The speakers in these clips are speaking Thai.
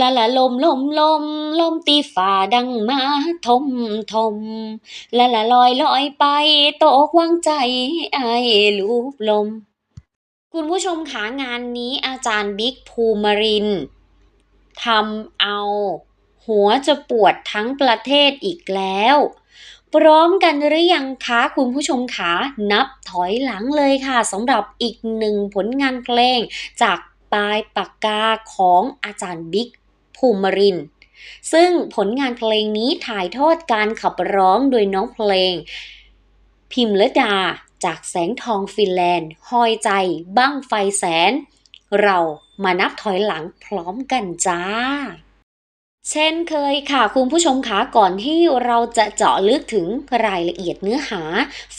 ละละลมลมลมลมตีฝ่าดังมาทมทมละละลอยลอยไปตกวางใจไอลูบลม คุณผู้ชมคะงานนี้อาจารย์บิ๊กภูมิรินทำเอา หัวจะปวดทั้งประเทศอีกแล้ว พร้อมกันหรือยังคะคุณผู้ชมคะนับถอยหลังเลยค่ะสำหรับอีกหนึ่งผลงานเพลงจาก ปลายปากกาของอาจารย์บิ๊กภูมิรินซึ่งผลงานเพลงนี้ถ่ายทอดการขับร้องโดยน้องเพลง พิมรดาจากแสงทองฟินแลนด์หอยใจ บ้างไฟแสน เรามานับถอยหลังพร้อมกันจ้า เช่นเคยค่ะคุณผู้ชมคะก่อนที่เราจะเจาะลึกถึงรายละเอียดเนื้อหา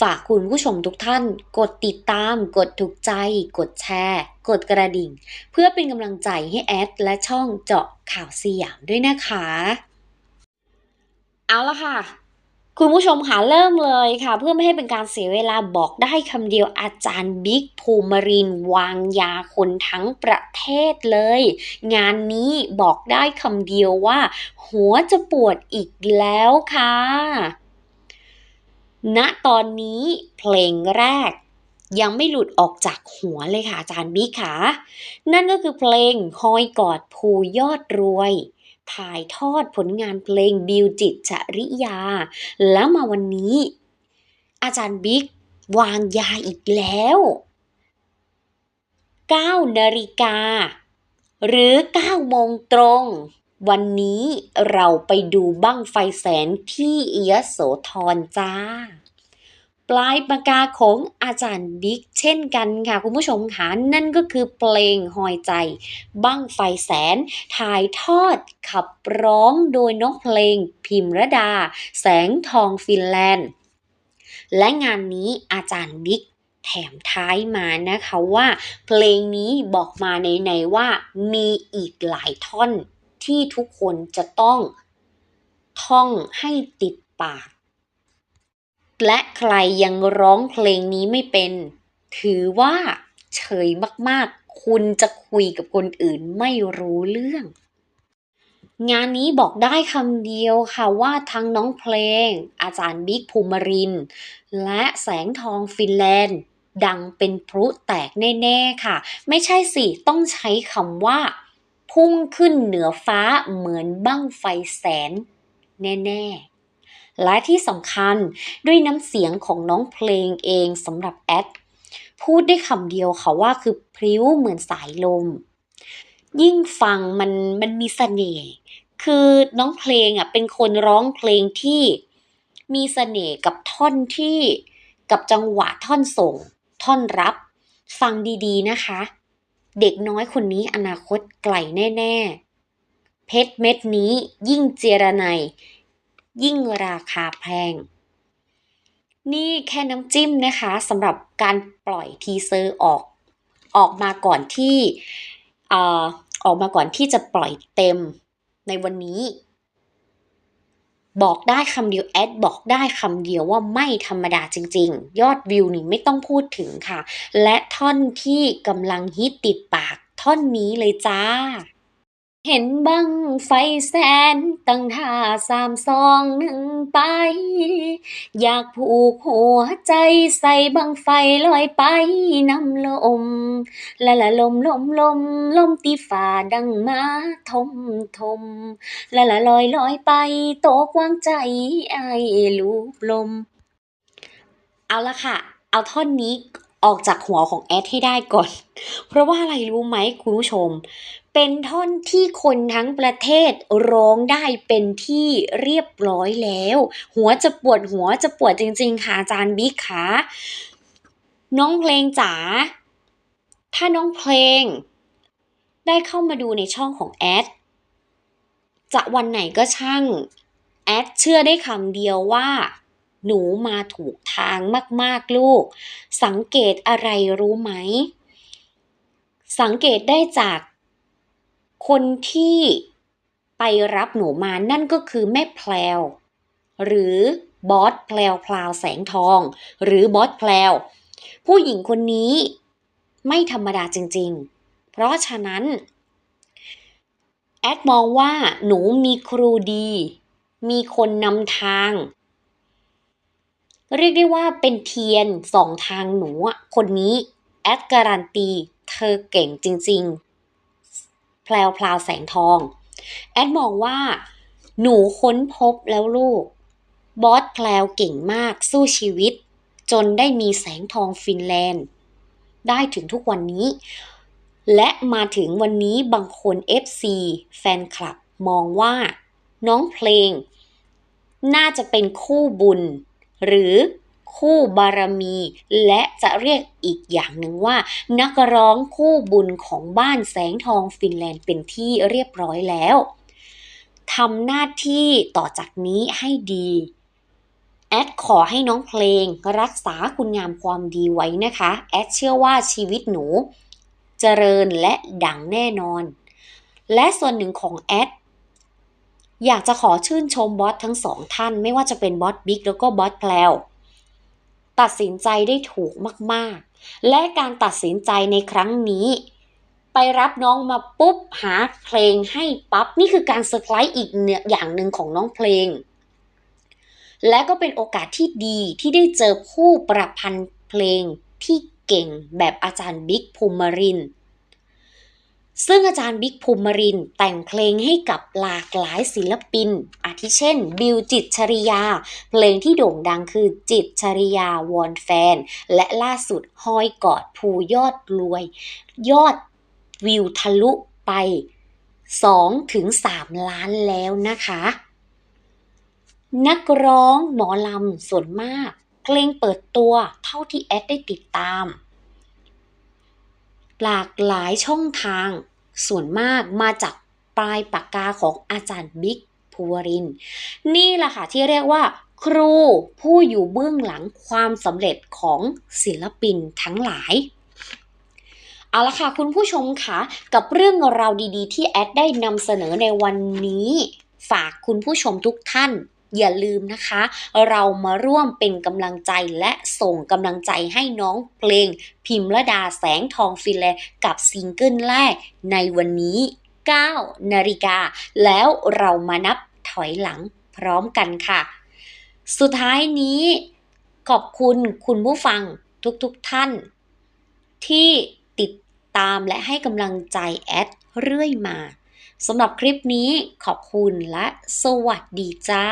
ฝากคุณผู้ชมทุกท่าน กดติดตาม กดถูกใจ กดแชร์ กดกระดิ่ง เพื่อเป็นกำลังใจให้แอดและช่องเจาะข่าวสยามด้วยนะคะ เอาละค่ะ คุณผู้ชมค่ะเริ่มเลยค่ะ เพื่อไม่ให้เป็นการเสียเวลาบอกได้คำเดียวอาจารย์บิ๊กภูมิรินวางยาคนทั้งประเทศเลย งานนี้บอกได้คำเดียวว่า หัวจะปวดอีกแล้วค่ะ ณตอนนี้เพลงแรกยังไม่หลุดออกจากหัวเลยค่ะอาจารย์บิ๊กค่ะ นั่นก็คือเพลงหอยกอดภูยอดรวย ถ่ายทอดผลงานเพลงบิวจิตจริยา แล้วมาวันนี้ อาจารย์บิ๊กวางยาอีกแล้ว9นาฬิกา หรือ9โมงตรง วันนี้เราไปดูบั้งไฟแสนที่ยโสธรจ้า ลายปากกาของอาจารย์บิ๊กเช่นกันค่ะ คุณผู้ชมค่ะนั่นก็คือเพลงหอยใจ บั้งไฟแสน ถ่ายทอดขับร้องโดยน้องเพลง พิมรดา แสงทองฟินแลนด์ และงานนี้อาจารย์บิ๊กแถมท้ายมานะคะว่า เพลงนี้บอกมาในในว่ามีอีกหลายท่อนที่ทุกคนจะต้องท่องให้ติดปาก และใครยังร้องเพลงนี้ไม่เป็น ถือว่าเฉยมากๆ คุณจะคุยกับคนอื่นไม่รู้เรื่อง งานนี้บอกได้คำเดียวค่ะว่าทั้งน้องเพลง อาจารย์บิ๊กภูมิริน และแสงทองฟินแลนด์ ดังเป็นพลุแตกแน่ๆค่ะ ไม่ใช่สิต้องใช้คำว่า พุ่งขึ้นเหนือฟ้าเหมือนบั้งไฟแสน แน่ ๆ และที่สำคัญด้วยน้ำเสียงของน้องเพลงเองสำหรับแอดพูดได้คำเดียวค่ะว่าคือพริ้วเหมือนสายลม ยิ่งฟังมันมันมีเสน่ห์คือน้องเพลงอะเป็นคนร้องเพลงที่มีเสน่ห์กับท่อนที่กับจังหวะท่อนส่ง ท่อนรับ ฟังดีๆนะคะ เด็กน้อยคนนี้อนาคตไกลแน่ ๆ เพชรเม็ดนี้ยิ่งเจรไน ยิ่งราคาแพง นี่แค่น้ำจิ้มนะคะสำหรับการปล่อยทีเซอร์ออกออกมาก่อนที่อออกมาก่อนที่จะปล่อยเต็มในวันนี้ บอกได้คำเดียวแอดบอกได้คำเดียวว่าไม่ธรรมดาจริง ๆ ยอดวิวนี่ไม่ต้องพูดถึงค่ะ และท่อนที่กำลังฮิตติดปากท่อนนี้เลยจ้า เห็นบังไฟแสนตั้งท่าสามสองหนึ่งไป อยากผูกหัวใจใส่บังไฟลอยไปน้ำลมละละลมลมลมลมตีฝ่าดังมาทมทมละละลอยลอยไปตกวางใจไอลูบลม เอาละค่ะ เอาท่อนนี้ออกจากหัวของแอดให้ได้ก่อน เพราะว่าอะไรรู้ไหมคุณผู้ชม เป็นท่อนที่คนทั้งประเทศร้องได้เป็นที่เรียบร้อยแล้ว หัวจะปวดหัวจะปวดจริง ๆ ค่ะอาจารย์บิ๊กค่ะน้องเพลงจ๋าถ้าน้องเพลง ได้เข้ามาดูในช่องของแอดจะวันไหนก็ช่าง แอดเชื่อได้คำเดียวว่า หนูมาถูกทางมาก ๆ ลูก สังเกตอะไรรู้ไหม สังเกตได้จาก คนที่ไปรับหนูมานั่นก็คือแม่แพลวหรือบอสแพลวพลาวแสงทอง หรือบอสแพลวผู้หญิงคนนี้ไม่ธรรมดาจริง ๆ เพราะฉะนั้นแอดมองว่าหนูมีครูดี มีคนนำทาง เรียกได้ว่าเป็นเทียนสองทางหนูคนนี้ แอดการันตี เธอเก่งจริง ๆ แพลวพลาวแสงทอง แอดมองว่า หนูค้นพบแล้วลูก บอสแพลวเก่งมากสู้ชีวิต จนได้มีแสงทองฟินแลนด์ ได้ถึงทุกวันนี้ และมาถึงวันนี้บางคน FC แฟนคลับมองว่า น้องเพลง น่าจะเป็นคู่บุญ หรือ คู่บารมี และจะเรียกอีกอย่างหนึ่งว่า นักร้องคู่บุญของบ้านแสงทองฟินแลนด์เป็นที่เรียบร้อยแล้วทำหน้าที่ต่อจากนี้ให้ดีแอดขอให้น้องเพลงรักษาคุณงามความดีไว้นะคะ แอดเชื่อว่าชีวิตหนู เจริญและดังแน่นอน และส่วนหนึ่งของแอดอยากจะขอชื่นชมบอสทั้งสองท่าน ไม่ว่าจะเป็นบอสบิ๊กแล้วก็บอสแพลว ตัดสินใจได้ถูกมากๆ และการตัดสินใจในครั้งนี้ ไปรับน้องมาปุ๊บหาเพลงให้ปั๊บนี่คือการเซอร์ไพรส์อีกเนี่ยอย่างหนึ่งของน้องเพลง และก็เป็นโอกาสที่ดีที่ได้เจอผู้ประพันธ์เพลงที่เก่งแบบอาจารย์บิ๊กภูมิรินทร์ ซึ่งอาจารย์บิ๊กภูมิมรินแต่งเพลงให้กับหลากหลายศิลปิน อาทิเช่น บิวจิตชริยา เพลงที่โด่งดังคือจิตชริยาวอนแฟน และล่าสุดฮอยกอดภูยอดรวย ยอดวิวทะลุไป2ถึง3ล้านแล้วนะคะ นักร้องหมอลำส่วนมากเพลงเปิดตัวเท่าที่แอดได้ติดตาม หลากหลายช่องทาง ส่วนมากมาจากปลายปากกาของอาจารย์บิ๊กภูวริน นี่แหละค่ะที่เรียกว่า ครูผู้อยู่เบื้องหลังความสำเร็จของศิลปินทั้งหลายเอาละค่ะคุณผู้ชมคะกับเรื่องราวดีๆ ที่แอดได้นำเสนอในวันนี้ ฝากคุณผู้ชมทุกท่าน อย่าลืมนะคะ เรามาร่วมเป็นกำลังใจและส่งกำลังใจให้น้องเพลง พิมระดาแสงทองฟินแลกับซิงเกิลแรกในวันนี้ 9 นาฬิกา แล้วเรามานับถอยหลังพร้อมกันค่ะ สุดท้ายนี้ ขอบคุณคุณผู้ฟังทุกๆทท่าน ที่ติดตามและให้กำลังใจแอดเรื่อยมา สำหรับคลิปนี้ขอบคุณและสวัสดีจ้า